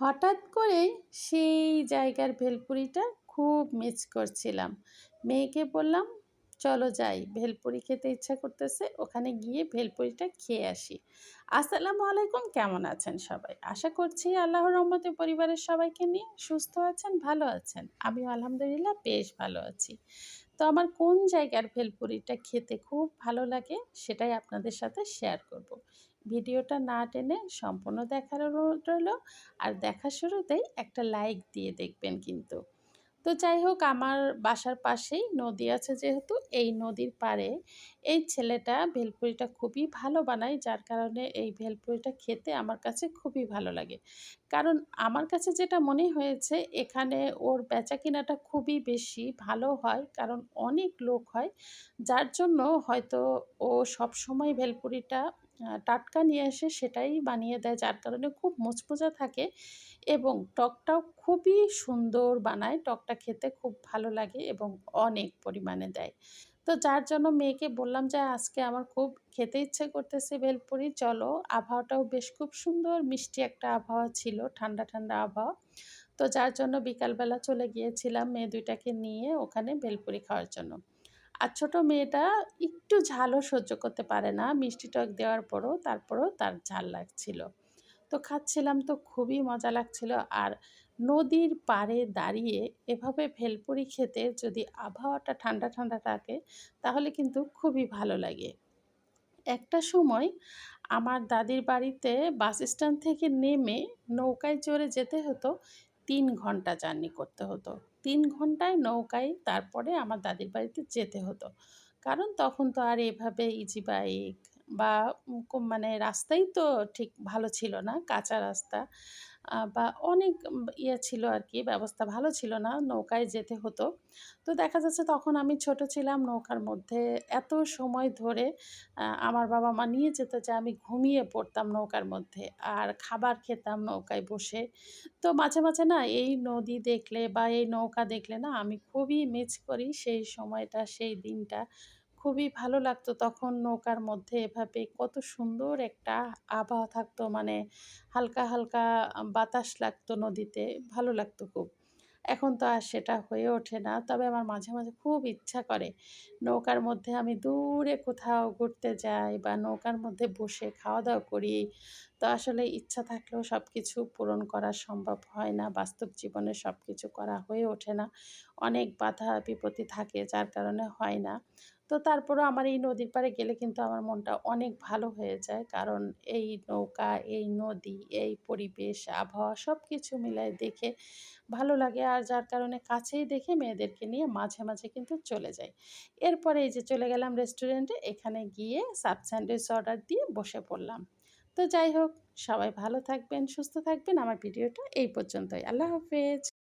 হঠাৎ করেই সেই জায়গার ভেলপুরিটা খুব মিস করছিলাম। মেয়েকে বললাম, চলো যাই, ভেলপুরি খেতে ইচ্ছা করতেছে, ওখানে গিয়ে ভেলপুরিটা খেয়ে আসি। আসসালামু আলাইকুম, কেমন আছেন সবাই? আশা করছি আল্লাহর রহমতে পরিবারের সবাইকে নিয়ে সুস্থ আছেন, ভালো আছেন। আমিও আলহামদুলিল্লাহ বেশ ভালো আছি। তো আমার কোন জায়গার ভেলপুরিটা খেতে খুব ভালো লাগে সেটাই আপনাদের সাথে শেয়ার করব। ভিডিওটা না টেনে সম্পূর্ণ দেখার অনুরোধ রইল, আর দেখা শুরুতেই একটা লাইক দিয়ে দেখবেন কিন্তু তো যাই হোক আমার বাসার পাশেই নদী আছে যেহেতু, এই নদীর পাড়ে এই ছেলেটা ভেলপুরিটা খুবই ভালো বানায়, যার কারণে এই ভেলপুরিটা খেতে আমার কাছে খুবই ভালো লাগে। কারণ আমার কাছে যেটা মনে হয়েছে, এখানে ওর বেচা কিনাটা খুবই বেশি ভালো হয়, কারণ অনেক লোক হয়, যার জন্য হয়তো ও সব সময় ভেলপুরিটা টাটকা নিয়ে এসে সেটাই বানিয়ে দেয়, যার কারণে খুব মুচমুচা থাকে। এবং টকটাও খুবই সুন্দর বানায়। টকটা খেতে খুব ভালো লাগে এবং অনেক পরিমাণে দেয়। তো যার জন্য মেয়েকে বললাম যে, আজকে আমার খুব খেতে ইচ্ছে করতেছে ভেলপুরি, চলো। আবহাওয়াটাও বেশ খুব সুন্দর, মিষ্টি একটা আবহাওয়া ছিল, ঠান্ডা ঠান্ডা আবহাওয়া। তো যার জন্য বিকালবেলা চলে গিয়েছিলাম মেয়ে দুইটাকে নিয়ে ওখানে ভেলপুরি খাওয়ার জন্য। আর ছোটো মেয়েটা একটু ঝালও সহ্য করতে পারে না। মিষ্টি টক দেওয়ার পরও তারপরও তার ঝাল লাগছিল। তো খাচ্ছিলাম তো খুবই মজা লাগছিল। আর নদীর পাড়ে দাঁড়িয়ে এভাবে ভেলপুরি খেতে যদি আবহাওয়াটা ঠান্ডা ঠান্ডা থাকে, তাহলে কিন্তু খুবই ভালো লাগে। একটা সময় আমার দাদির বাড়িতে বাস স্ট্যান্ড থেকে নেমে নৌকায় চড়ে যেতে হতো, তিন ঘণ্টা জার্নি করতে হতো। তিন ঘন্টায় নৌকায় তারপরে আমার দাদির বাড়িতে যেতে হতো। কারণ তখন তো আর এভাবে ইজি বাইক বা মানে রাস্তাই তো ঠিক ভালো ছিল না, কাঁচা রাস্তা। বা অনেক ইয়ে ছিল আর কি ব্যবস্থা ভালো ছিল না, নৌকায় যেতে হতো। তো দেখা যাচ্ছে তখন আমি ছোট ছিলাম, নৌকার মধ্যে এত সময় ধরে আমার বাবা মা নিয়ে যেত যে আমি ঘুমিয়ে পড়তাম নৌকার মধ্যে আর খাবার খেতাম নৌকায় বসে। তো মাঝে মাঝে না এই নদী দেখলে বা এই নৌকা দেখলে না আমি খুবই মিস করি সেই সময়টা, সেই দিনটা। খুবই ভালো লাগতো তখন নৌকার মধ্যে এভাবে কত সুন্দর একটা আবহাওয়া থাকতো মানে হালকা হালকা বাতাস লাগতো নদীতে, ভালো লাগতো খুব। এখন তো আর সেটা হয়ে ওঠে না, তবে আমার মাঝে মাঝে খুব ইচ্ছা করে নৌকার মধ্যে আমি দূরে কোথাও ঘুরতে যাই বা নৌকার মধ্যে বসে খাওয়া দাওয়া করি। তো আসলে ইচ্ছা থাকলেও সব কিছু পূরণ করা সম্ভব হয় না, বাস্তব জীবনে সব কিছু করা হয়ে ওঠে না। অনেক বাধা বিপত্তি থাকে, যার কারণে হয় না। তো তারপরও আমার এই নদীর পাড়ে গেলে কিন্তু আমার মনটা অনেক ভালো হয়ে যায়। কারণ এই নৌকা, এই নদী, এই পরিবেশ, আবহাওয়া সব কিছু মিলায় দেখে ভালো লাগে। আর যার কারণে কাছেই দেখে মেয়েদেরকে নিয়ে মাঝে মাঝে কিন্তু চলে যাই। এরপরে এই যে চলে গেলাম রেস্টুরেন্টে, এখানে গিয়ে সাব স্যান্ডউইচ অর্ডার দিয়ে বসে পড়লাম। তো যাই হোক, সবাই ভালো থাকবেন, সুস্থ থাকবেন। আমার ভিডিওটা এই পর্যন্তই। আল্লাহ হাফেজ।